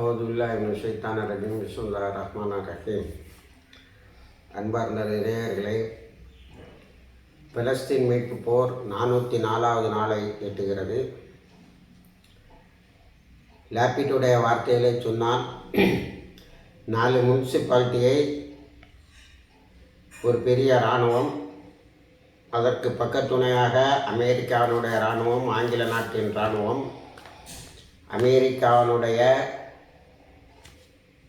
அவுதுல்லாஹின் ஷைத்தான ரஜீம். விஸ்வல்லா ரஹ்மானா ரஹீம். அன்பார்ந்த நேயர்களே பலஸ்தீன் மீட்பு போர் நானூற்றி நாலாவது நாளை எட்டுகிறது. லேப்பிட்டுடைய வார்த்தையிலே சொன்னால் நாலு முனிசிபாலிட்டியை ஒரு பெரிய இராணுவம் அதற்கு பக்கத்துணையாக அமெரிக்காவினுடைய இராணுவம் ஆங்கில நாட்டின் இராணுவம் அமெரிக்காவினுடைய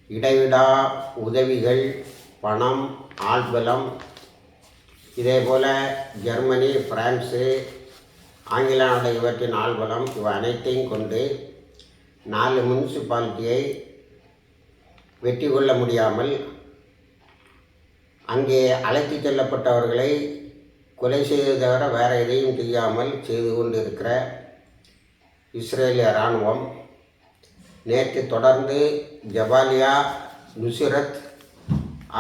இடைவிடா உதவிகள் பணம் ஆள்பலம் இதேபோல் ஜெர்மனி பிரான்ஸு ஆங்கில நாடு இவற்றின் ஆள்பலம் இவை அனைத்தையும் கொண்டு நாலு முனிசிபாலிட்டியை வெற்றி கொள்ள முடியாமல் அங்கே அழைத்து செல்லப்பட்டவர்களை கொலை செய்ததை தவிர வேறு எதையும் செய்யாமல் செய்து கொண்டு இருக்கிற இஸ்ரேலிய இராணுவம் நேற்று தொடர்ந்து ஜபாலியா நுசிரத்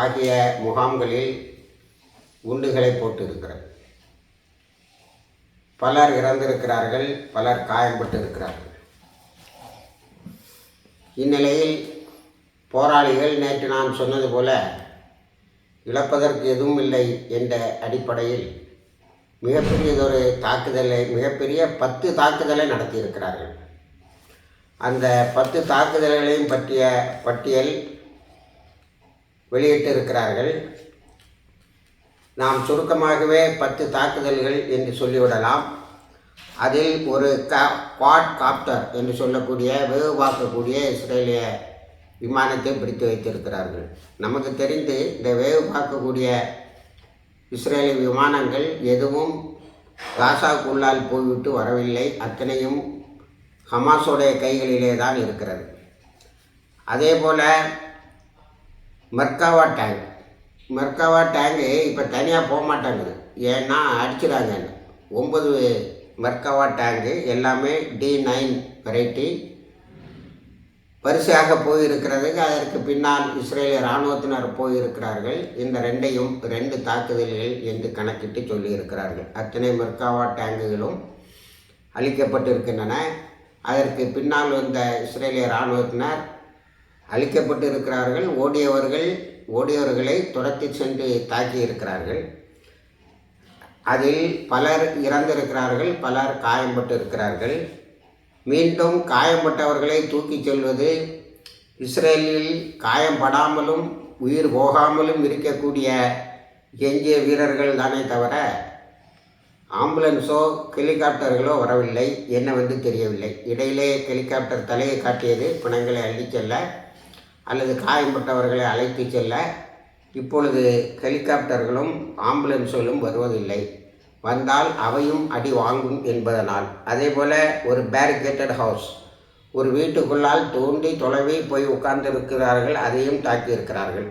ஆகிய முகாம்களில் குண்டுகளை போட்டிருக்கிறது பலர் இறந்திருக்கிறார்கள் பலர் காயம்பட்டிருக்கிறார்கள். இந்நிலையில் போராளிகள் நேற்று நான் சொன்னது போல இழப்பதற்கு எதுவும் இல்லை என்ற அடிப்படையில் மிகப்பெரியதொரு தாக்குதலை மிகப்பெரிய பத்து தாக்குதலை நடத்தியிருக்கிறார்கள். அந்த பத்து தாக்குதல்களையும் பற்றிய பட்டியல் வெளியிட்டிருக்கிறார்கள். நாம் சுருக்கமாகவே பத்து தாக்குதல்கள் என்று சொல்லிவிடலாம். அதில் ஒரு கா குவாட் காப்டர் என்று சொல்லக்கூடிய வேவு பார்க்கக்கூடிய இஸ்ரேலிய விமானத்தை பிடித்து வைத்திருக்கிறார்கள். நமக்கு தெரிந்து இந்த வேவு பார்க்கக்கூடிய இஸ்ரேலிய விமானங்கள் எதுவும் காசாக்குள்ளால் போய்விட்டு வரவில்லை. அத்தனையும் ஹமாஸோடைய கைகளிலே தான் இருக்கிறது. அதே போல் மெர்காவா டேங்க். மெர்காவா டேங்கு இப்போ தனியாக போக மாட்டாங்குது ஏன்னா அடிச்சிடாங்கன்னு ஒம்பது மெர்காவா டேங்கு எல்லாமே டி நைன் வெரைட்டி வரிசையாக போயிருக்கிறது. அதற்கு பின்னால் இஸ்ரேலிய இராணுவத்தினர் போயிருக்கிறார்கள். இந்த ரெண்டையும் ரெண்டு தாக்குதல்கள் என்று கணக்கிட்டு சொல்லியிருக்கிறார்கள். அத்தனை மெர்காவா டேங்குகளும் அளிக்கப்பட்டிருக்கின்றன அதற்கு பின்னால் வந்த இஸ்ரேலிய இராணுவத்தினர் அழிக்கப்பட்டு இருக்கிறார்கள் ஓடியவர்கள் ஓடியவர்களை துரத்தி சென்று தாக்கி இருக்கிறார்கள் அதில் பலர் இறந்திருக்கிறார்கள் பலர் காயம்பட்டு இருக்கிறார்கள் மீண்டும் காயம்பட்டவர்களை தூக்கிச் செல்வது இஸ்ரேலில் காயம்படாமலும் உயிர் போகாமலும் இருக்கக்கூடிய எஞ்சிய வீரர்கள் தானே தவிர ஆம்புலன்ஸோ ஹெலிகாப்டர்களோ வரவில்லை. என்ன வந்து தெரியவில்லை. இடையிலே ஹெலிகாப்டர் தலையை காட்டியது பிணங்களை அள்ளி செல்ல அல்லது காயம்பட்டவர்களை அழைத்து செல்ல. இப்பொழுது ஹெலிகாப்டர்களும் ஆம்புலன்ஸுகளும் வருவதில்லை. வந்தால் அவையும் அடி வாங்கும் என்பதனால். அதே போல் ஒரு பேரிகேட்டட் ஹவுஸ் ஒரு வீட்டுக்குள்ளால் தோண்டி தொலைவி போய் உட்கார்ந்திருக்கிறார்கள் அதையும் தாக்கியிருக்கிறார்கள்.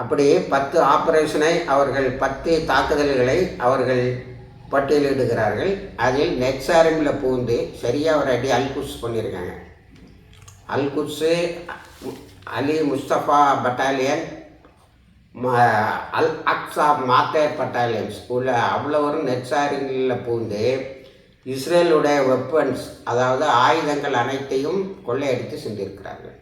அப்படி பத்து ஆப்ரேஷனை அவர்கள் பத்து தாக்குதல்களை அவர்கள் பட்டியலிடுகிறார்கள். அதில் நெக்ஸாரமில் பூந்து சரியாக ஒரு அடி அல்குஸ் பண்ணியிருக்காங்க. Al Quds Ali Mustafa battalion Al Aqsa martyr battalions உள்ள அவ்வளவரும் நெட்சாரிங்களில் பூந்து இஸ்ரேலுடைய வெப்பன்ஸ் அதாவது ஆயுதங்கள் அனைத்தையும் கொள்ளையடித்து சென்றிருக்கிறார்கள்.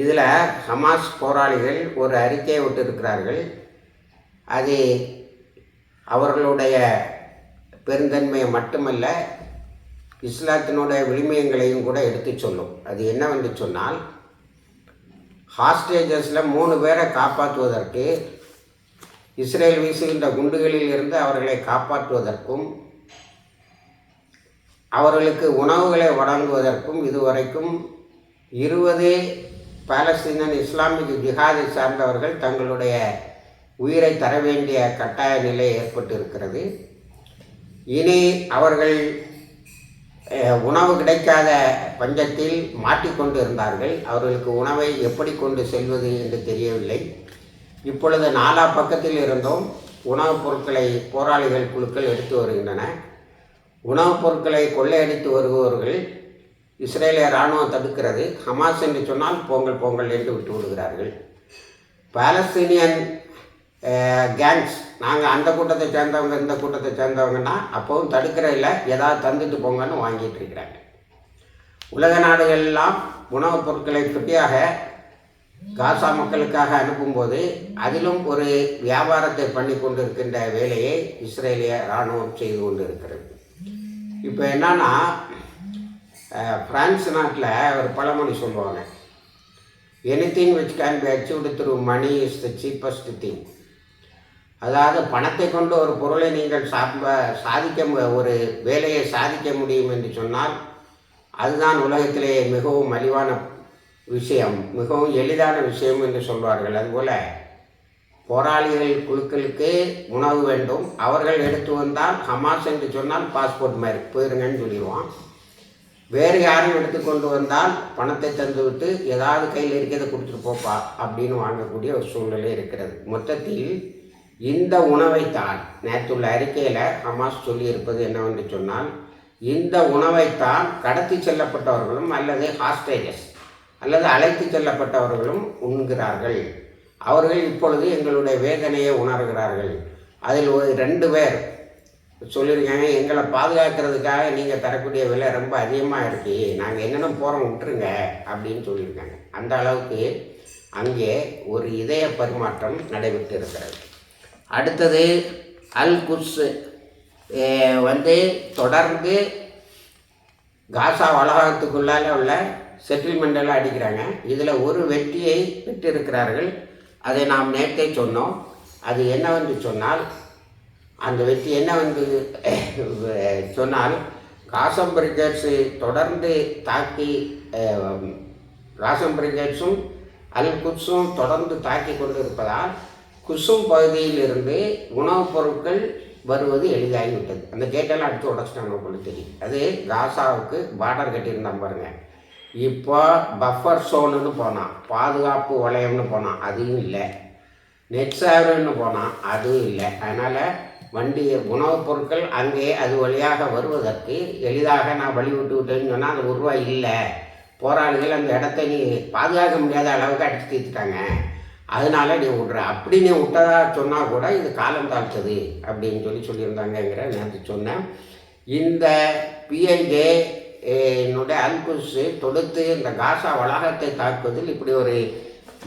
இதில் ஹமாஸ் போராளிகள் ஒரு அறிக்கையை விட்டிருக்கிறார்கள். அது அவர்களுடைய பெருந்தன்மையை மட்டுமல்ல இஸ்லாத்தினுடைய விளிமயங்களையும் கூட எடுத்து சொல்லும். அது என்னவென்று சொன்னால் ஹாஸ்டேஜஸில் மூணு பேரை காப்பாற்றுவதற்கு இஸ்ரேல் வீசுகின்ற குண்டுகளில் இருந்து அவர்களை காப்பாற்றுவதற்கும் அவர்களுக்கு உணவுகளை வழங்குவதற்கும் இதுவரைக்கும் இருபது பாலஸ்தீனன் இஸ்லாமிக் ஜிஹாதை சார்ந்தவர்கள் தங்களுடைய உயிரை தர வேண்டிய கட்டாய நிலை ஏற்பட்டிருக்கிறது. இனி அவர்கள் உணவு கிடைக்காத பஞ்சத்தில் மாட்டிக்கொண்டு இருந்தார்கள் அவர்களுக்கு உணவை எப்படி கொண்டு செல்வது என்று தெரியவில்லை. இப்பொழுது நாலா பக்கத்தில் இருந்தும் உணவுப் பொருட்களை போராளிகள் குழுக்கள் எடுத்து வருகின்றன. உணவுப் பொருட்களை கொள்ளையடித்து வருபவர்கள் இஸ்ரேலிய இராணுவம் தடுக்கிறது. ஹமாஸ் என்று சொன்னால் பொங்கல் பொங்கல் என்று விட்டு விடுகிறார்கள். பாலஸ்தீனியன் கேங்ஸ் நாங்கள் அந்த கூட்டத்தை சேர்ந்தவங்க இந்த கூட்டத்தை சேர்ந்தவங்கன்னா அப்போவும் தடுக்கிற இல்லை. ஏதாவது தந்துட்டு போங்கன்னு வாங்கிட்டு இருக்கிறாங்க. உலக நாடுகள்லாம் உணவுப் பொருட்களை ஃப்ரீயாக காசா மக்களுக்காக அனுப்பும்போது அதிலும் ஒரு வியாபாரத்தை பண்ணி கொண்டிருக்கின்ற வேலையை இஸ்ரேலிய இராணுவம் செய்து கொண்டு இருக்கிறது இப்போ என்னன்னா ஃப்ரான்ஸ் பிரான்ஸ் நாட்டில் ஒரு பழமொழி சொல்லுவாங்க. Anything which can be achieved through money is the cheapest thing அதாவது பணத்தை கொண்டு ஒரு பொருளை நீங்கள் சாப்ப சாதிக்க ஒரு வேலையை சாதிக்க முடியும் என்று சொன்னால் அதுதான் உலகத்திலேயே மிகவும் மலிவான விஷயம் மிகவும் எளிதான விஷயம் என்று சொல்வார்கள். அதுபோல் போராளிகள் குழுக்களுக்கு உணவு வேண்டும். அவர்கள் எடுத்து வந்தால் ஹமாஸ் என்று சொன்னால் பாஸ்போர்ட் மாதிரி போயிருங்கன்னு சொல்லிடுவான். வேறு யாரும் எடுத்து கொண்டு வந்தால் பணத்தை தந்துவிட்டு ஏதாவது கையில் இருக்கிறத கொடுத்துட்டு போப்பா அப்படின்னு வாங்கக்கூடிய ஒரு சூழ்நிலை இருக்கிறது. மொத்தத்தில் இந்த உணவைத்தான் நேற்றுள்ள அறிக்கையில் ஹமாஸ் சொல்லியிருப்பது என்னவென்று சொன்னால் இந்த உணவைத்தான் கடத்தி செல்லப்பட்டவர்களும் அல்லது ஹாஸ்டேஜஸ் அல்லது அழைத்து செல்லப்பட்டவர்களும் உண்கிறார்கள். அவர்கள் இப்பொழுது எங்களுடைய வேதனையை உணர்கிறார்கள். அதில் ஒரு ரெண்டு பேர் சொல்லியிருக்காங்க எங்களை பாதுகாக்கிறதுக்காக நீங்கள் தரக்கூடிய விலை ரொம்ப அதிகமாக இருக்கு நாங்கள் என்னென்ன போகிறோம் விட்டுருங்க அப்படின்னு சொல்லியிருக்காங்க. அந்த அளவுக்கு அங்கே ஒரு இதய பரிமாற்றம் நடைபெற்று இருக்கிறது அடுத்தது அல் குஸ் வந்து தொடர்ந்து காசா வளாகத்துக்குள்ளால உள்ள செட்டில்மெண்ட் எல்லாம் அடிக்கிறாங்க. இதில் ஒரு வெற்றியை பெற்றிருக்கிறார்கள். அதை நாம் நேற்றே சொன்னோம். அது என்னவென்று சொன்னால் அந்த வெற்றி என்னவென்று சொன்னால் காசம் பிரிகேட்ஸு தொடர்ந்து தாக்கி ராசம் காசம் அல் குட்ஸும் தொடர்ந்து தாக்கி கொண்டு இருப்பதால் குசும் பகுதியிலிருந்து உணவுப் பொருட்கள் வருவது எளிதாகிவிட்டது. அந்த கேட்டெல்லாம் அடுத்து உடச்சிட்டாங்க போல தெரியும் அது காசாவுக்கு பார்டர் கட்டியிருந்தான் பாருங்க. இப்போ பஃபர் சோனுன்னு போனான். பாதுகாப்பு வளையம்னு போனான். அதுவும் இல்லை. நெட் சேவர்னு போனான். அதுவும் இல்லை. அதனால் வண்டியை உணவுப் பொருட்கள் அங்கே அது வழியாக வருவதற்கு எளிதாக நான் வழி விட்டு விட்டேன்னு சொன்னால் அந்த உருவா இல்லை. போராளிகள் அந்த இடத்த நீ பாதுகாக்க முடியாத அளவுக்கு அடிச்சு தீர்த்துட்டாங்க. அதனால நீ விட்ற. அப்படி நீ விட்டதா சொன்னால் கூட இது காலம் தாழ்த்தது அப்படின்னு சொல்லி சொல்லியிருந்தாங்கங்கிற நேற்று சொன்னேன். இந்த பிஎன்ஜே என்னுடைய அல்குஸ் தொடுத்து இந்த காசா வளாகத்தை தாக்குவதில் இப்படி ஒரு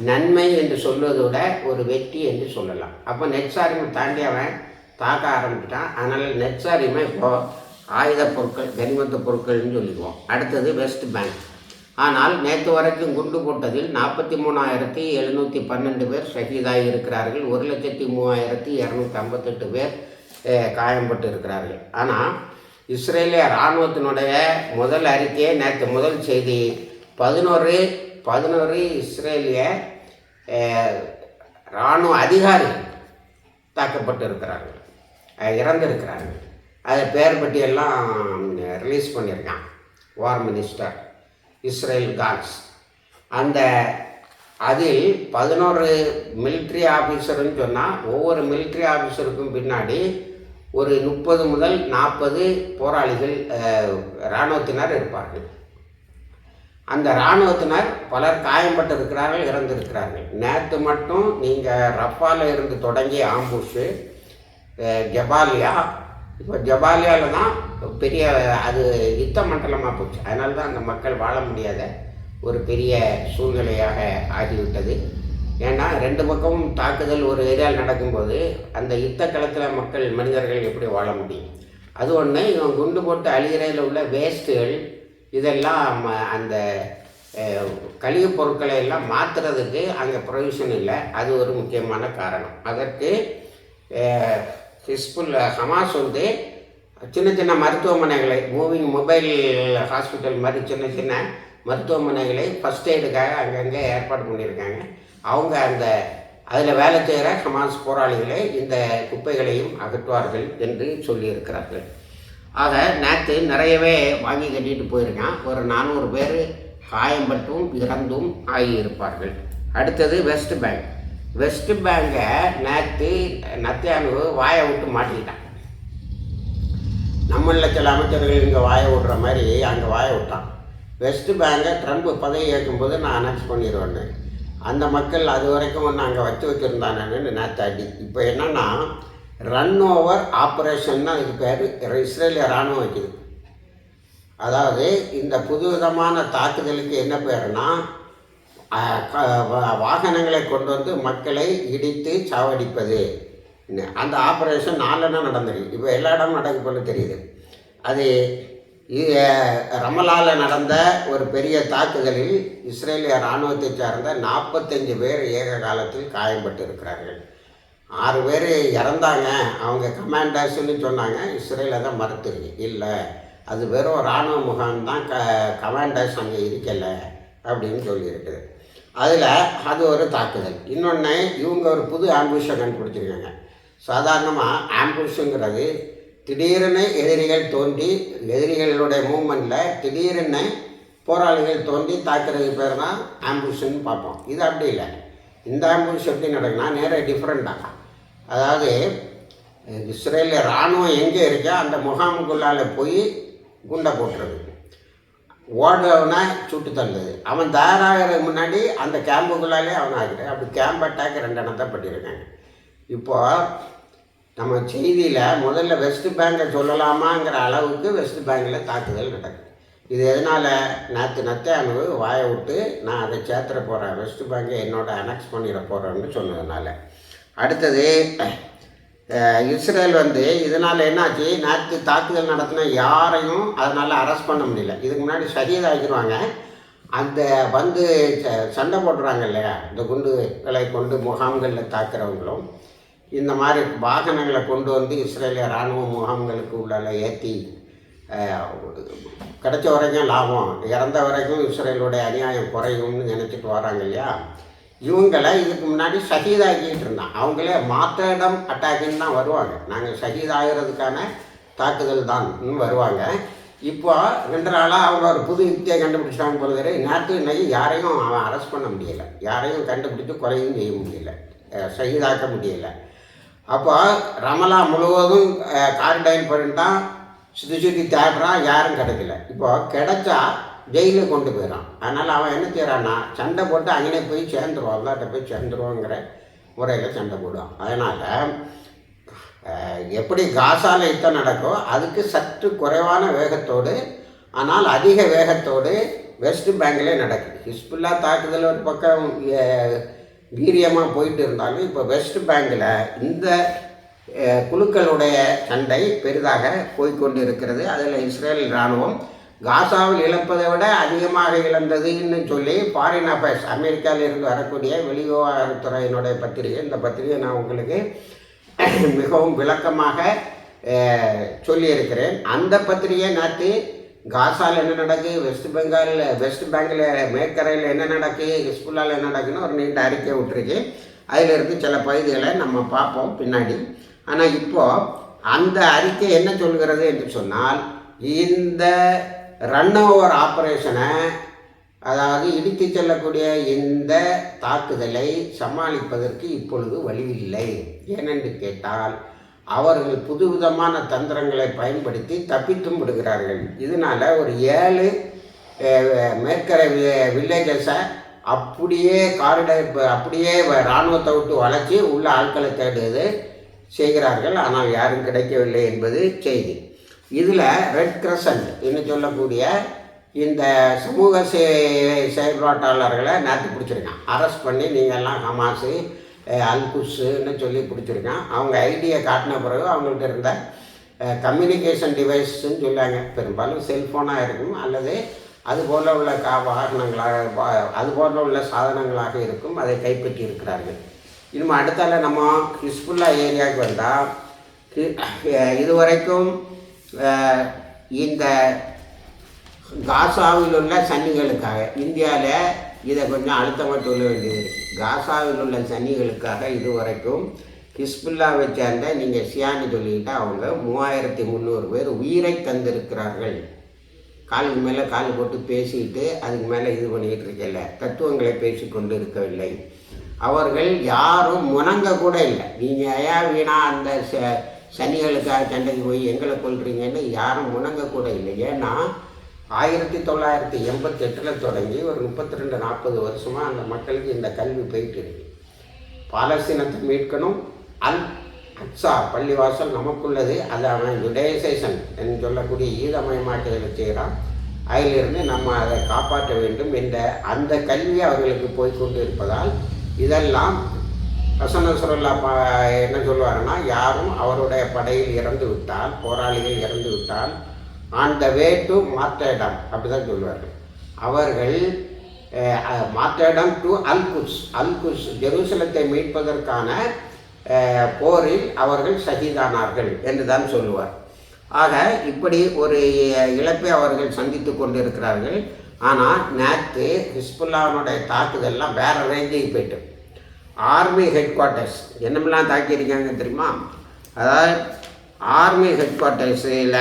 நன்மை என்று சொல்வதை விட ஒரு வெற்றி என்று சொல்லலாம். அப்போ நெட்சாரிமை தாண்டி அவன் தாக்க ஆரம்பிச்சிட்டான் அதனால் நெட்சாரிமை இப்போது ஆயுத பொருட்கள் கனிமத்த பொருட்கள்னு சொல்லிக்குவோம். அடுத்தது வெஸ்ட் பேங்க் ஆனால் நேற்று வரைக்கும் குண்டு போட்டதில் நாற்பத்தி மூணாயிரத்தி எழுநூற்றி பன்னெண்டு பேர் ஷஹீதாகி இருக்கிறார்கள் ஒரு லட்சத்தி மூவாயிரத்தி இரநூத்தி ஐம்பத்தெட்டு பேர் காயம்பட்டு இருக்கிறார்கள் ஆனால் இஸ்ரேலிய இராணுவத்தினுடைய முதல் அறிக்கையை நேற்று முதல் செய்தி. பதினோரு பதினோரு இஸ்ரேலிய இராணுவ அதிகாரி தாக்கப்பட்டு இருக்கிறார்கள் இறந்துருக்கிறாங்க அதை பெயர் பட்டியெல்லாம் ரிலீஸ் பண்ணியிருக்கான். வார் மினிஸ்டர் இஸ்ரேல் காட்ஸ் அந்த அதில் பதினோரு மிலிட்ரி ஆஃபீஸர்னு சொன்னால் ஒவ்வொரு மிலிட்ரி ஆஃபீஸருக்கும் பின்னாடி ஒரு முப்பது முதல் நாற்பது போராளிகள் இராணுவத்தினர் இருப்பார்கள். அந்த இராணுவத்தினர் பலர் காயம்பட்டிருக்கிறார்கள் இறந்திருக்கிறார்கள். நேற்று மட்டும் நீங்கள் ரஃபாவில் இருந்து தொடங்கி ஆம்பூஷு ஜபாலியா. இப்போ ஜபாலியாவில் தான் பெரிய அது யுத்த மண்டலமாக போச்சு. அதனால தான் அந்த மக்கள் வாழ முடியாத ஒரு பெரிய சூழ்நிலையாக ஆகிவிட்டது. ஏன்னா ரெண்டு பக்கமும் தாக்குதல் ஒரு ஏரியாவில் நடக்கும்போது அந்த யுத்த களத்தில் மக்கள் மனிதர்கள் எப்படி வாழ முடியும்? அது ஒன்று இவன் குண்டு போட்டு அழிகிறதில் உள்ள வேஸ்ட்டுகள் இதெல்லாம் ம- அந்த கழிவு பொருட்களை எல்லாம் மாற்றுறதுக்கு அங்கே ப்ரொவிஷன் இல்லை. அது ஒரு முக்கியமான காரணம். அதற்கு ஹிஸ்புல் ஹமாஸ் வந்து சின்ன சின்ன மருத்துவமனைகளை மூவிங் மொபைல் ஹாஸ்பிட்டல் மாதிரி சின்ன சின்ன மருத்துவமனைகளை ஃபஸ்ட் எய்டுக்காக அங்கங்கே ஏற்பாடு பண்ணியிருக்காங்க. அவங்க அந்த அதில் வேலை செய்கிற ஹமாஸ் போராளிகளை இந்த குப்பைகளையும் அகற்றுவார்கள் என்று சொல்லியிருக்கிறார்கள். ஆக நேற்று நிறையவே வாங்கி கட்டிட்டு போயிருக்கான். ஒரு நானூறு பேர் காயம்பட்டும் இறந்தும் ஆகியிருப்பார்கள். அடுத்தது வெஸ்ட் பேங்க் வெஸ்ட் பேங்கை நேற்று நத்தியானு வாயை விட்டு மாட்டிக்கிட்டான். நம்மளில் சில அமைச்சர்கள் இங்கே வாயை விடுற மாதிரி அங்கே வாயை விட்டான். வெஸ்ட் பேங்கை ட்ரம்ப் பதவி ஏற்கும்போது நான் அனௌன்ஸ் பண்ணிடுவேன்னு. அந்த மக்கள் அது வரைக்கும் ஒன்று அங்கே வச்சு வச்சுருந்தானேன்னு நேற்று அடி. இப்போ என்னென்னா ரன் ஓவர் ஆப்ரேஷன் அதுக்கு பேர் இஸ்ரேலிய இராணுவம் வைக்குது அதாவது இந்த புதுவிதமான தாக்குதலுக்கு என்ன பேருனா வாகனங்களை கொண்டு வந்து மக்களை இடித்து சாவடிப்பது. அந்த ஆப்ரேஷன் நாலெண்ணம் நடந்திருக்கு இப்போ எல்லா இடமும் நடக்கு போல தெரியுது. அது இ- ரமலால நடந்த ஒரு பெரிய தாக்குதலில் இஸ்ரேலிய இராணுவத்தை சார்ந்த நாற்பத்தஞ்சு பேர் ஏக காலத்தில் காயப்பட்டு இருக்கிறார்கள். ஆறு பேர் இறந்தாங்க. அவங்க கமாண்டர்ஸ்னு சொன்னாங்க. இஸ்ரேலில் தான் மறுத்துருக்கு இல்லை. அது வெறும் இராணுவ முகாம் தான் க கமாண்டர்ஸ் அங்கே இருக்கலை. அப்படின்னு சொல்லியிருக்குது. அதில் அது ஒரு தாக்குதல். இன்னொன்று இவங்க ஒரு புது ஆம்புஷை கண்டுபிடிச்சிருக்காங்க. சாதாரணமாக ஆம்புஷுங்கிறது திடீரென எதிரிகள் தோன்றி எதிரிகளுடைய மூமெண்ட்டில் திடீரென போராளிகள் தோன்றி தாக்குறது பேர் தான் ஆம்புஷன்னு பார்ப்போம். இது அப்படி இல்லை. இந்த ஆம்புஷ் எப்படி நடக்குன்னா நேராக டிஃப்ரெண்ட்டாக அதாவது இஸ்ரேலில் இராணுவம் எங்கே இருக்கோ அந்த முகாமுக்குள்ளால் போய் குண்டை போட்டுறது. ஓடுறவனா சுட்டு தள்ளுது அவன் தயாராகிறதுக்கு முன்னாடி அந்த கேம்புக்குள்ளாலே அவன் ஆகுது அப்படி கேம்ப் அட்டாக் ரெண்டு தான் பண்ணியிருக்காங்க இப்போது நம்ம செய்தியில் முதல்ல வெஸ்ட் பேங்கை சொல்லலாமாங்கிற அளவுக்கு வெஸ்ட் பேங்கில் தாக்குதல் நடக்குது. இது எதனால்? நேற்று நத்தையானு வாயை விட்டு நான் அதை சேர்த்துற போகிறேன் வெஸ்ட் பேங்கை என்னோட அனெக்ஸ் பண்ணிட போகிறேன்னு சொன்னதுனால. அடுத்தது இஸ்ரேல் வந்து இதனால் என்னாச்சு? நேற்று தாக்குதல் நடத்தின யாரையும் அதனால் அரெஸ்ட் பண்ண முடியல. இதுக்கு முன்னாடி ஷஹீத் ஆக்கிடுவாங்க. அந்த வந்து ச- சண்டை போடுறாங்க இல்லையா? இந்த குண்டுகளை கொண்டு முகாம்களில் தாக்குறவங்களும் இந்த மாதிரி வாகனங்களை கொண்டு வந்து இஸ்ரேலிய இராணுவ முகாம்களுக்கு உள்ளால ஏற்றி கிடைச்ச வரைக்கும் லாபம். இறந்த வரைக்கும் இஸ்ரேலுடைய அநியாயம் குறையும்னு நினச்சிட்டு வராங்க இல்லையா? இவங்களை இதுக்கு முன்னாடி ஷஹீதாக்கிட்டு இருந்தான். அவங்களே மாத்திரம் அட்டாக்குன்னு தான் வருவாங்க. நாங்கள் ஷஹீத் ஆகிறதுக்கான தாக்குதல் தான் வருவாங்க. இப்போ ரெண்டு நாளாக அவங்க ஒரு புது யுக்தியை கண்டுபிடிச்சாங்க போகிறது நேற்று இன்னைக்கு யாரையும் அவன் அரெஸ்ட் பண்ண முடியலை. யாரையும் கண்டுபிடிச்சு குறையும் செய்ய முடியல. அஹ் ஷஹீதாக்க முடியல. அப்போ ரமலா முழுவதும் காரிடைன் பண்ணிட்டான் சுற்றி சுற்றி தேடுறான் யாரும் கிடைக்கல. இப்போ கிடைச்சா ஜெயிலில் கொண்டு போயிடான் அதனால் அவன் என்ன செய்கிறான்னா சண்டை போட்டு அங்கனே போய் சேர்ந்துருவான் அல்லாட்ட போய் சேர்ந்துருவோங்கிற முறையில் சண்டை போடுவான். அதனால் எப்படி காசால யுத்தம் நடக்கோ அதுக்கு சற்று குறைவான வேகத்தோடு ஆனால் அதிக வேகத்தோடு வெஸ்ட் பேங்க்லே நடக்குது. ஹிஸ்புல்லா தாக்குதல் ஒரு பக்கம் வீரியமாக போயிட்டு இருந்தாலும் இப்போ வெஸ்ட் பேங்கில் இந்த குழுக்களுடைய சண்டை பெரிதாக போய்க்கொண்டு இருக்கிறது அதில் இஸ்ரேல் இராணுவம் காசாவில் இழப்பதை விட அதிகமாக இழந்ததுன்னு சொல்லி ஃபாரின் அஃபேர்ஸ் அமெரிக்காவில் இருந்து வரக்கூடிய வெளிவிவகாரத்துறையினுடைய பத்திரிகை. இந்த பத்திரிகை நான் உங்களுக்கு மிகவும் விளக்கமாக சொல்லியிருக்கிறேன். அந்த பத்திரிகை நேற்று காசாவில் என்ன நடக்கு வெஸ்ட் பெங்காலில் வெஸ்ட் பேங்கில் மேற்கரையில் என்ன நடக்கு ஹிஸ்புல்லாவில் என்ன நடக்குன்னு ஒரு நீண்ட அறிக்கை விட்டுருக்கு. அதிலிருந்து சில பகுதிகளை நம்ம பார்ப்போம் பின்னாடி. ஆனால் இப்போது அந்த அறிக்கை என்ன சொல்கிறது என்று சொன்னால் இந்த ரன் ஓவர் ஆப்ரேஷனை அதாவது இடித்து செல்லக்கூடிய இந்த தாக்குதலை சமாளிப்பதற்கு இப்பொழுது வழி இல்லை ஏனென்று கேட்டால் அவர்கள் புதுவிதமான தந்திரங்களை பயன்படுத்தி தப்பித்தும் விடுகிறார்கள். இதனால ஒரு ஏழு மேற்கரை வில்லேஜஸை அப்படியே காரிடர் அப்படியே இராணுவத்தை விட்டு வளைச்சி உள்ள ஆட்களை தேடுவது செய்கிறார்கள். ஆனால் யாரும் கிடைக்கவில்லை என்பது செய்தி. இதில் ரெட் கிரசன்ட் என்று சொல்லக்கூடிய இந்த சமூக சே செயல்பாட்டாளர்களை நேற்று பிடிச்சிருக்கான். அரெஸ்ட் பண்ணி நீங்கள் எல்லாம் ஹமாஸு அல்குஸ்ன்னு சொல்லி பிடிச்சிருக்கான். அவங்க ஐடியை காட்டின பிறகு அவங்கள்ட்ட இருந்த கம்யூனிகேஷன் டிவைஸ்ன்னு சொல்லுவாங்க பெரும்பாலும் செல்ஃபோனாக இருக்கும் அல்லது அது போல உள்ள கா வாகனங்களாக வா- அது போல உள்ள சாதனங்களாக இருக்கும் அதை கைப்பற்றி இருக்கிறார்கள். இன்னும் அடுத்தால நம்ம ஹிஸ்புல்லா ஏரியாவுக்கு வந்தால் இதுவரைக்கும் இந்த காசாவில் உள்ள சன்னிகளுக்காக இந்தியாவில் இதை கொஞ்சம் அழுத்தமாக சொல்ல வேண்டியது. காசாவில் உள்ள சன்னிகளுக்காக இதுவரைக்கும் ஹிஸ்புல்லாவை சேர்ந்த நீங்கள் சியான்னு சொல்லிக்கிட்டா அவங்க மூவாயிரத்தி முந்நூறு பேர் உயிரை தந்திருக்கிறார்கள். காலுக்கு மேலே கால் போட்டு பேசிக்கிட்டு அதுக்கு மேலே இது பண்ணிக்கிட்டு இருக்கல தத்துவங்களை பேசிக்கொண்டு இருக்கவில்லை அவர்கள் யாரும் முணங்க கூட இல்லை. நீங்கள் ஏன் வீணா அந்த ச சனிகளுக்காக சண்டைக்கு போய் எங்களை கொள்றீங்கன்னு யாரும் முணங்க கூட இல்லை. ஏன்னா ஆயிரத்தி தொள்ளாயிரத்தி எண்பத்தெட்டில் தொடங்கி ஒரு முப்பத்தி ரெண்டு நாற்பது வருஷமாக அந்த மக்களுக்கு இந்த கல்வி போயிட்டு இருக்கு. பாலஸ்தீனத்தை மீட்கணும். அல் அக்ஸா பள்ளிவாசல் நமக்குள்ளது. அது அவன் யுடைசேஷன் என்று சொல்லக்கூடிய ஈதமயமாக்குதலை செய்கிறான். அதிலிருந்து நம்ம அதை காப்பாற்ற வேண்டும் என்ற அந்த கல்வி அவர்களுக்கு போய்க்கொண்டு இருப்பதால் இதெல்லாம் வசனசுரல்லா பா என்ன சொல்லுவாருன்னா யாரும் அவருடைய படையில் இறந்து விட்டால் போராளிகள் இறந்து விட்டால் ஆன் த வே டு மாத்தேடம் அப்படி தான் சொல்லுவார் அவர்கள் மாத்தேடம் டு அல்குஸ் அல்குஸ் ஜெருசலத்தை மீட்பதற்கான போரில் அவர்கள் சகிதானார்கள் என்று தான் சொல்லுவார். ஆக இப்படி ஒரு இழப்பை அவர்கள் சந்தித்து கொண்டிருக்கிறார்கள். ஆனால் நேற்று ஹிஸ்புல்லாவுடைய தாக்குதல்லாம் வேற ரேஞ்சுக்கு போயிட்டு. ஆர்மி ஹெட் குவார்ட்டர்ஸ் என்னமெல்லாம் தாக்கியிருக்காங்க தெரியுமா? அதாவது army head குவார்ட்டர்ஸில்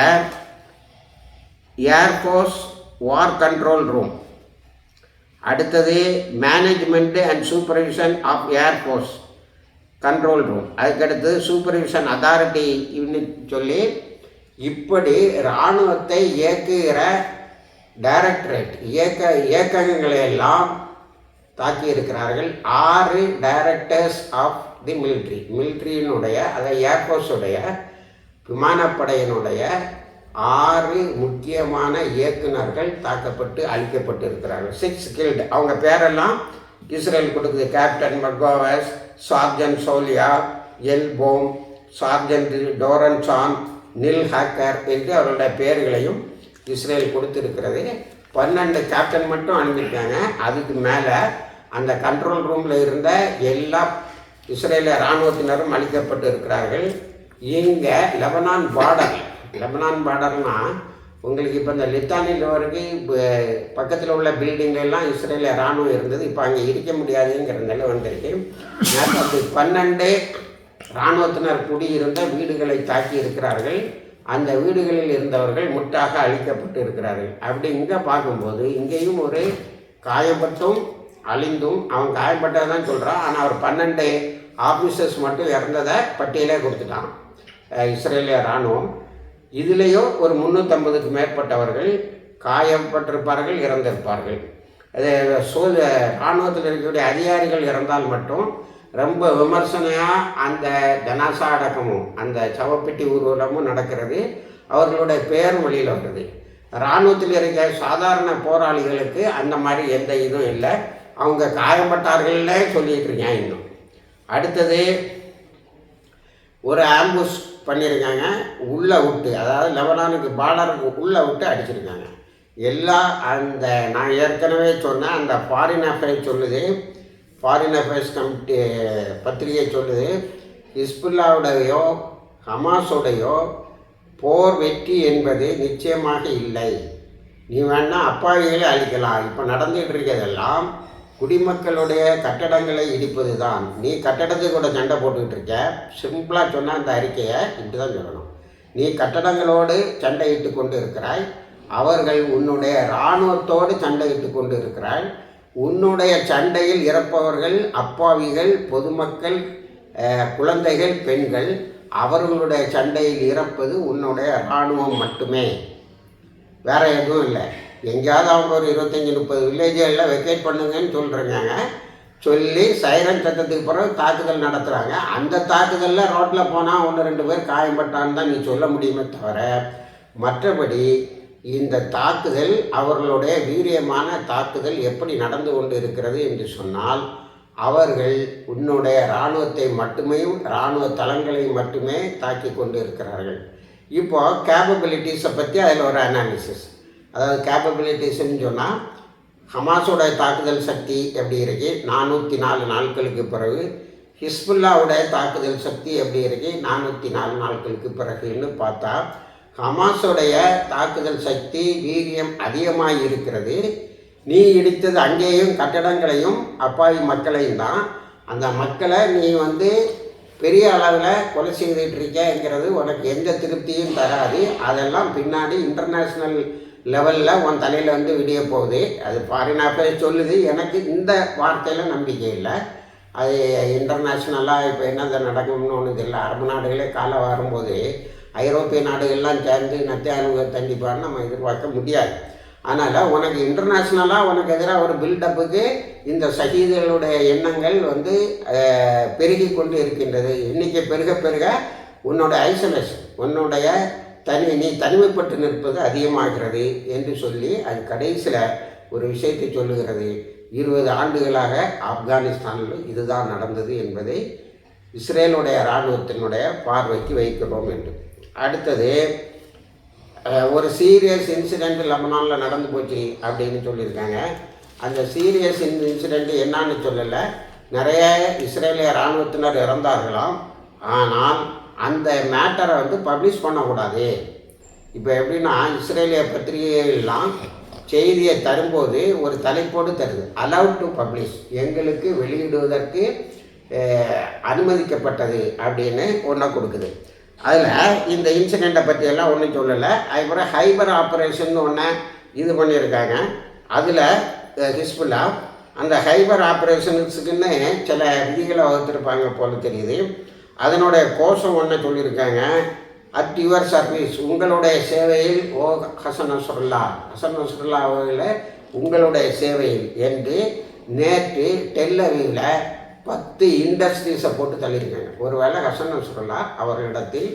air force war control room அடுத்தது management and supervision of air force control room அதுக்கடுத்து சூப்பர்விஷன் அத்தாரிட்டி யூனிட் சொல்லி இப்படி இராணுவத்தை இயக்குகிற டைரக்டரேட் இயக்க இயக்கங்களை எல்லாம் தாக்கி இருக்கிறார்கள் ஆறு டைரக்டர்ஸ் ஆஃப் தி மிலிட்ரி மிலிட்ரியினுடைய அதாவது ஏர்ஃபோர்ஸுடைய விமானப்படையினுடைய ஆறு முக்கியமான இயக்குநர்கள் தாக்கப்பட்டு அழிக்கப்பட்டு இருக்கிறார்கள் சிக்ஸ் கில்டு அவங்க பேரெல்லாம் இஸ்ரேல் கொடுக்குது. கேப்டன் மர்கோவஸ் சார்ஜன் சோலியா எல் போம் சார்ஜன் டோரன் சான் நில் ஹேக்கர் என்று அவருடைய பெயர்களையும் இஸ்ரேல் கொடுத்துருக்கிறது. பன்னெண்டு கேப்டன் மட்டும் அனுப்பியிருக்காங்க. அதுக்கு மேலே அந்த கண்ட்ரோல் ரூமில் இருந்த எல்லா இஸ்ரேலிய இராணுவத்தினரும் அளிக்கப்பட்டு இருக்கிறார்கள். இங்கே லெபனான் பார்டர் லெபனான் பார்டர்னா உங்களுக்கு இப்போ இந்த லித்தானில் வரைக்கும் பக்கத்தில் உள்ள பில்டிங்லாம் எல்லாம் இஸ்ரேலிய இராணுவம் இருந்தது. இப்போ அங்கே இருக்க முடியாதுங்கிற நிலை வந்திருக்கு. நேற்று பன்னெண்டு இராணுவத்தினர் குடியிருந்த வீடுகளை தாக்கி இருக்கிறார்கள். அந்த வீடுகளில் இருந்தவர்கள் முட்டாக அழிக்கப்பட்டு இருக்கிறார்கள். அப்படி இங்கே பார்க்கும்போது இங்கேயும் ஒரு காயப்பட்டும் அழிந்தும் அவன் காயப்பட்டதை தான் சொல்கிறான் ஆனால் அவர் பன்னெண்டு ஆஃபீஸர்ஸ் மட்டும் இறந்ததை பட்டியலே கொடுத்துட்டான். இஸ்ரேலிய இராணுவம். இதுலேயோ ஒரு முந்நூற்றம்பதுக்கு மேற்பட்டவர்கள் காயப்பட்டிருப்பார்கள் இறந்திருப்பார்கள். அது சோ இராணுவத்தில் இருக்கக்கூடிய அதிகாரிகள் இறந்தால் மட்டும் ரொம்ப விமர்சனையாக அந்த ஜனாசா அடக்கமும் அந்த சவப்பெட்டி ஊர்வலமும் நடக்கிறது. அவர்களுடைய பேர் வழியில் வருது இராணுவத்தில் இருக்க சாதாரண போராளிகளுக்கு அந்த மாதிரி எந்த இதுவும் இல்லை. அவங்க காயப்பட்டார்கள்னே சொல்லிட்டு இருக்கேன் இன்னும். அடுத்தது ஒரு ஆம்புஷ் பண்ணியிருக்காங்க உள்ளே விட்டு அதாவது லெபனானுக்கு பார்டருக்கு உள்ளே விட்டு அடிச்சிருக்காங்க. எல்லா அந்த நான் ஏற்கனவே சொன்னேன் அந்த ஃபாரின் அஃபேர்ஸ் சொல்லுது. ஃபாரின் அஃபேர்ஸ் கமிட்டி பத்திரிகை சொல்லுது. ஹிஸ்புல்லாவுடையோ ஹமாஸுடையோ போர் வெற்றி என்பது நிச்சயமாக இல்லை. நீ வேணால் அப்பாவிகளை அழிக்கலாம். இப்போ நடந்துகிட்டு இருக்கிறதெல்லாம் குடிமக்களுடைய கட்டடங்களை இடிப்பது தான் நீ கட்டடத்தை கூட சண்டை போட்டுக்கிட்டு இருக்க. சிம்பிளாக சொன்ன அந்த அறிக்கையை இப்படி தான் சொல்லணும். நீ கட்டடங்களோடு சண்டையிட்டு கொண்டு இருக்கிறாய் அவர்கள் உன்னுடைய இராணுவத்தோடு சண்டையிட்டு கொண்டு இருக்கிறாய் உன்னுடைய சண்டையில் இறப்பவர்கள் அப்பாவிகள் பொதுமக்கள் குழந்தைகள் பெண்கள். அவர்களுடைய சண்டையில் இறப்பது உன்னுடைய இராணுவம் மட்டுமே. வேற எதுவும் இல்லை. எங்கேயாவது அவங்க ஒரு இருபத்தஞ்சி முப்பது வில்லேஜுகளில் வெக்கேட் பண்ணுங்கன்னு சொல்கிறாங்க சொல்லி சைரன் சத்தத்துக்கு பிறகு தாக்குதல் நடத்துகிறாங்க அந்த தாக்குதலில் ரோட்டில் போனால் ஒன்று ரெண்டு பேர் காயம்பட்டான்னு தான் நீ சொல்ல முடியுமே தவிர மற்றபடி இந்த தாக்குதல் அவர்களுடைய வீரியமான தாக்குதல் எப்படி நடந்து கொண்டு இருக்கிறது என்று சொன்னால் அவர்கள் உன்னுடைய இராணுவத்தை மட்டுமே இராணுவ தளங்களை மட்டுமே தாக்கி கொண்டு இருக்கிறார்கள் இப்போ கேப்பபிலிட்டிஸை பற்றி அதில் ஒரு அனாலிசிஸ் அதாவது கேப்பபிலிட்டிஸ்ன்னு சொன்னால் ஹமாஸோட தாக்குதல் சக்தி எப்படி இருக்கு? நானூற்றி நாலு நாட்களுக்கு பிறகு ஹிஸ்புல்லாவுடைய தாக்குதல் சக்தி எப்படி இருக்கு? நானூற்றி நாலு நாட்களுக்கு பிறகுன்னு பார்த்தா ஹமாஸோடைய தாக்குதல் சக்தி வீரியம் அதிகமாக இருக்கிறது. நீ இடித்தது அங்கேயும் கட்டடங்களையும் அப்பாவி மக்களையும் தான். அந்த மக்களை நீ வந்து பெரிய அளவில் கொலை செய்துட்டு இருக்கேங்கிறது உனக்கு எந்த திருப்தியும் தராது. அதெல்லாம் பின்னாடி இன்டர்நேஷ்னல் லெவலில் உன் தலையில் வந்து விடிய போகுது. அது ஃபாரின் அஃபேர்ஸ் சொல்லுது. எனக்கு இந்த வார்த்தையில் நம்பிக்கை இல்லை. அது இன்டர்நேஷ்னலாக இப்போ என்னது நடக்கும்னு ஒன்று தெரியல. அரபு நாடுகளே காலம் வரும்போது ஐரோப்பிய நாடுகள்லாம் சேர்ந்து நத்தியானுக தண்டிப்பான்னு நம்ம எதிர்பார்க்க முடியாது. அதனால் உனக்கு இன்டர்நேஷ்னலாக உனக்கு எதிராக ஒரு பில்டப்புக்கு இந்த சகிதர்களுடைய எண்ணங்கள் வந்து பெருகி கொண்டு இருக்கின்றது. இன்றைக்கி பெருக பெருக உன்னோட ஐசோலேஷன் உன்னுடைய தனி நீ தனிமைப்பட்டு நிற்பது அதிகமாகிறது என்று சொல்லி அது கடைசியில் ஒரு விஷயத்தை சொல்லுகிறது. இருபது ஆண்டுகளாக ஆப்கானிஸ்தானில் இதுதான் நடந்தது என்பதை இஸ்ரேலுடைய இராணுவத்தினுடைய பார்வைக்கு வைக்கிறோம் என்று. அடுத்தது ஒரு சீரியஸ் இன்சிடெண்ட் லெபனானில் நடந்து போச்சு அப்படின்னு சொல்லியிருக்காங்க. அந்த சீரியஸ் இன்சிடெண்ட் என்னான்னு சொல்லலை. நிறைய இஸ்ரேலிய இராணுவத்தினர் இறந்தார்களாம். ஆனால் அந்த மேட்டரை வந்து பப்ளிஷ் பண்ணக்கூடாது. இப்போ எப்படின்னா இஸ்ரேலிய பத்திரிகைகள்லாம் செய்தியை தரும்போது ஒரு தலைப்போடு தருது. அலவுட் டு பப்ளிஷ் எங்களுக்கு வெளியிடுவதற்கு அனுமதிக்கப்பட்டது அப்படின்னு ஒன்றை கொடுக்குது. அதில் இந்த இன்சிடெண்ட்டை பற்றியெல்லாம் ஒன்றும் சொல்லலை. அதுக்கப்புறம் ஹைபர் ஆப்ரேஷன் ஒன்று இது பண்ணியிருக்காங்க. அதில் ஹிஸ்புல்லா அந்த ஹைபர் ஆப்ரேஷன்ஸுக்குன்னு சில விதிகளை வகுத்திருப்பாங்க போல தெரியுது. அதனுடைய கோஷம் ஒன்று சொல்லியிருக்காங்க. அட் யுவர் சர்வீஸ் உங்களுடைய சேவையில் ஓ ஹசன் நசுருல்லா ஹசன் நசுருல்லா அவர்களே உங்களுடைய சேவையில் என்று நேற்று டெல்லவியில் பத்து இண்டஸ்ட்ரீஸை போட்டு தள்ளியிருக்காங்க. ஒருவேளை ஹசன் நசுருல்லா அவர்களிடத்தில்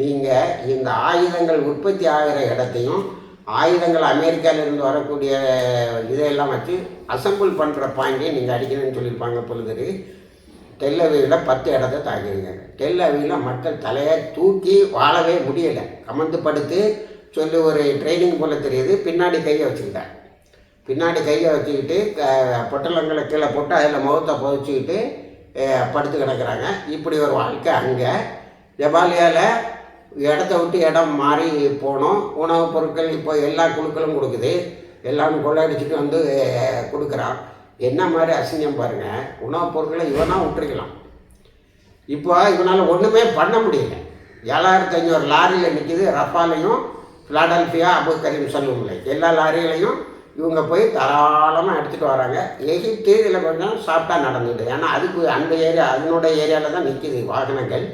நீங்கள் இந்த ஆயுதங்கள் உற்பத்தி ஆகிற இடத்தையும் ஆயுதங்கள் அமெரிக்காவிலிருந்து வரக்கூடிய இதையெல்லாம் வச்சு அசம்பிள் பண்ணுற பாயிண்டையும் நீங்கள் அடிக்கணும்னு சொல்லியிருப்பாங்க பொழுது தெல்லவியில் பத்து இடத்த தாக்கியிருக்காங்க. தெல்லவியில் மக்கள் தலையை தூக்கி வாழவே முடியலை. கமந்து படுத்து சொல்லி ஒரு ட்ரைனிங் போல் தெரியுது. பின்னாடி கையை வச்சுக்கிட்டாங்க. பின்னாடி கையை வச்சுக்கிட்டு க- பொட்டலங்களை கீழே போட்டு அதில் முகத்தை புதைச்சிக்கிட்டு படுத்து கிடக்குறாங்க. இப்படி ஒரு வாழ்க்கை அங்கே. ஜபாலியாவில் இடத்த விட்டு இடம் மாறி போனோம். உணவுப் பொருட்கள் இப்போ எல்லா குழுக்களும் கொடுக்குது. எல்லாம் கொள்ளையடிச்சிட்டு வந்து கொடுக்குறான். என்ன மாதிரி அசிங்கம் பாருங்கள் உணவுப் பொருட்களை இவனாக விட்டுருக்கலாம். இப்போ இவனால் ஒன்றுமே பண்ண முடியல. ஏழாயிரத்தி ஐநூறு லாரியில் நிற்கிது ரஃபாலையும் ஃபிலாடல்ஃபியா அபு கரீம் சலூமில் எல்லா லாரிகளையும் இவங்க போய் தாராளமாக எடுத்துகிட்டு வராங்க. எகிப்து இதில் கொஞ்சம் சாப்பிட்டா நடந்தது. ஏன்னா அதுக்கு அந்த ஏரியா அதனுடைய ஏரியாவில் தான் நிற்கிது வாகனங்கள்.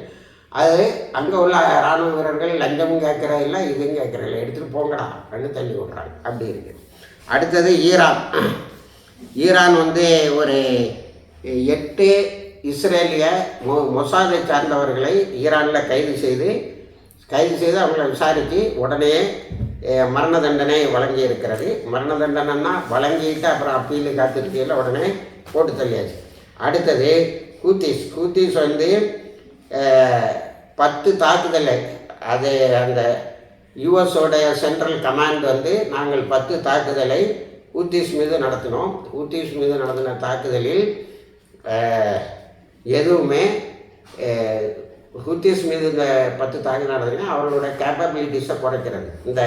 அது அங்கே உள்ள இராணுவ வீரர்கள் லஞ்சமும் கேட்குறதில்ல இதுவும் கேட்குறதில்ல எடுத்துகிட்டு போங்கடா. ரெண்டு தள்ளி விட்றாங்க. அப்படி இருக்குது அடுத்தது ஈரான். ஈரான் வந்து ஒரு எட்டு இஸ்ரேலிய மொ மொசாதை சார்ந்தவர்களை ஈரானில் கைது செய்து கைது செய்து அவங்களை விசாரித்து உடனே மரண தண்டனை வழங்கி இருக்கிறது மரண தண்டனைன்னா வழங்கிட்டு அப்புறம் அப்பீலு காத்திருக்கையில் உடனே போட்டு தள்ளியாச்சு. அடுத்தது கூத்தீஸ். கூத்தீஸ் வந்து பத்து தாக்குதலை அது அந்த யுஎஸோடைய சென்ட்ரல் கமாண்ட் வந்து நாங்கள் பத்து தாக்குதலை ஊத்தீஸ் மீது நடத்தினோம் ஊத்தீஸ் மீது நடத்தின தாக்குதலில் எதுவுமே அஹ், ஹூத்திஸ் மீது இந்த பத்து தாக்குதல் நடந்ததுன்னா அவர்களோட கேப்பபிலிட்டிஸை குறைக்கிறது. இந்த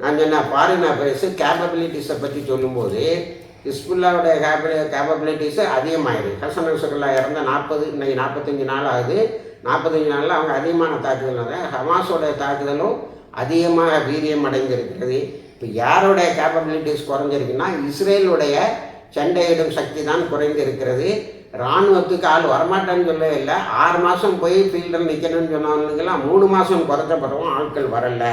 நான் சொன்ன ஃபாரின் அஃபேர்ஸு கேப்பபிலிட்டிஸை பற்றி சொல்லும்போது ஹிஸ்புல்லாவுடைய கேப கேப்பபிலிட்டிஸு அதிகமாகிடுது ஹசன் நசுல்லா இறந்த நாற்பது இன்றைக்கி நாற்பத்தஞ்சு நாள் ஆகுது. நாற்பத்தஞ்சு நாளில் அவங்க அதிகமான தாக்குதல் நடந்தது. ஹமாஸோடைய தாக்குதலும் அதிகமாக வீரியம் அடைந்திருக்கிறது இப்போ யாருடைய கேப்பபிலிட்டிஸ் குறைஞ்சிருக்குன்னா இஸ்ரேலுடைய சண்டையிடும் சக்தி தான் குறைந்து இருக்கிறது இராணுவத்துக்கு ஆள் வரமாட்டேன்னு சொல்லவே இல்லை. ஆறு மாதம் போய் ஃபீல்டில் நிற்கணும்னு சொன்னவங்களுக்கெல்லாம் மூணு மாதம் குறைச்சப்படவும் ஆட்கள் வரல.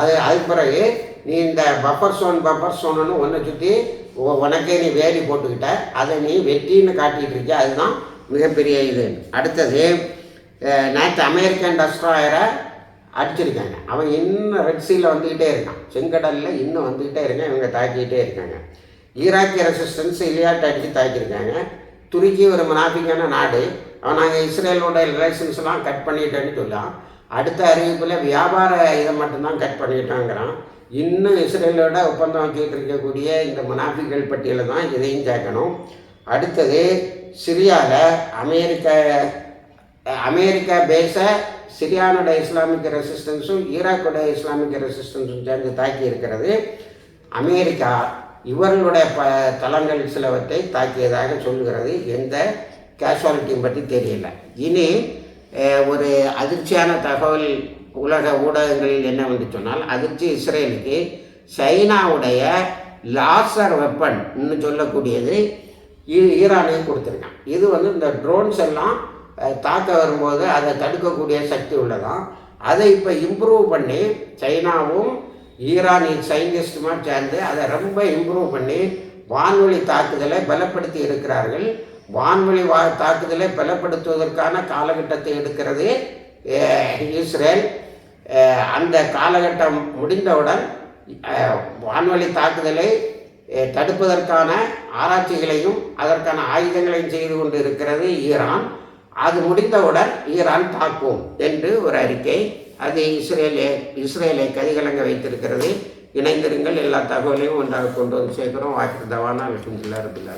அது அதுக்கு பிறகு நீ இந்த பஃபர் சோன் பஃபர் சோனுன்னு ஒன்றை சுற்றி உனக்கே நீ வேலி போட்டுக்கிட்ட. அதை நீ வெற்றின்னு காட்டிகிட்டு இருக்க அதுதான் மிகப்பெரிய இது. அடுத்தது நேற்று அமெரிக்கன் டஸ்ட்ராயரை அடிச்சிருக்காங்க. அவன் இன்னும் ரெட் சீல வந்துக்கிட்டே இருக்கான். செங்கடலில் இன்னும் வந்துக்கிட்டே இருக்கான். இவங்க தாக்கிக்கிட்டே இருக்காங்க. ஈராக்கிய ரெசிஸ்டன்ஸ் இலியாட்டை அடித்து தாக்கியிருக்காங்க. துருக்கி ஒரு மனாபிக்கான நாடு. அவன் நாங்கள் இஸ்ரேலோட ரிலேஷன்ஸ்லாம் கட் பண்ணிட்டேன்னு சொல்லலாம் அடுத்த அறிவிப்பில் வியாபார இதை மட்டும்தான் கட் பண்ணிட்டாங்கிறான். இன்னும் இஸ்ரேலோட ஒப்பந்தம் வச்சுக்கிட்டு இருக்கக்கூடிய இந்த முனாஃபிகள் பட்டியலை தான் இதையும் சேர்க்கணும். அடுத்தது சிரியாவில் அமெரிக்க அமெரிக்கா பேஸை சிரியானோட இஸ்லாமிக் ரெசிஸ்டன்ஸும் ஈராக்கோட இஸ்லாமிக் ரெசிஸ்டன்ஸும் சேர்ந்து தாக்கி இருக்கிறது. அமெரிக்கா இவர்களுடைய ப தளங்கள் சிலவற்றை தாக்கியதாக சொல்லுகிறது. எந்த கேஷுவாலிட்டியும் பற்றி தெரியல. இனி ஒரு அதிர்ச்சியான தகவல் உலக ஊடகங்களில் என்னவென்று சொன்னால் அதிர்ச்சி இஸ்ரேலுக்கு சைனாவுடைய லாசர் வெப்பன் சொல்லக்கூடியது ஈ- கொடுத்துருக்கான் இது வந்து இந்த ட்ரோன்ஸ் எல்லாம் தாக்க வரும்போது அதை தடுக்கக்கூடிய சக்தி உள்ளதாம். அதை இப்போ இம்ப்ரூவ் பண்ணி சைனாவும் ஈரானின் சயின்டிஸ்டுமா சேர்ந்து அதை ரொம்ப இம்ப்ரூவ் பண்ணி வான்வழி தாக்குதலை பலப்படுத்தி இருக்கிறார்கள். வான்வழி வா தாக்குதலை பலப்படுத்துவதற்கான காலகட்டத்தை எடுக்கிறது இஸ்ரேல். அந்த காலகட்டம் முடிந்தவுடன் வான்வழி தாக்குதலை தடுப்பதற்கான ஆராய்ச்சிகளையும் அதற்கான ஆயுதங்களையும் செய்து கொண்டு இருக்கிறது ஈரான். அது முடிந்தவுடன் ஈரான் தாக்கும் என்று ஒரு அறிக்கை அது இஸ்ரேலே இஸ்ரேலை கதிகலங்க வைத்திருக்கிறது. இணைந்திருங்கள் எல்லா தகவலையும் ஒன்றாக கொண்டு வந்து சேர்க்கிறோம். வாய்ப்பு தவானா அல்ஹம்துலில்லாஹ் ரபில்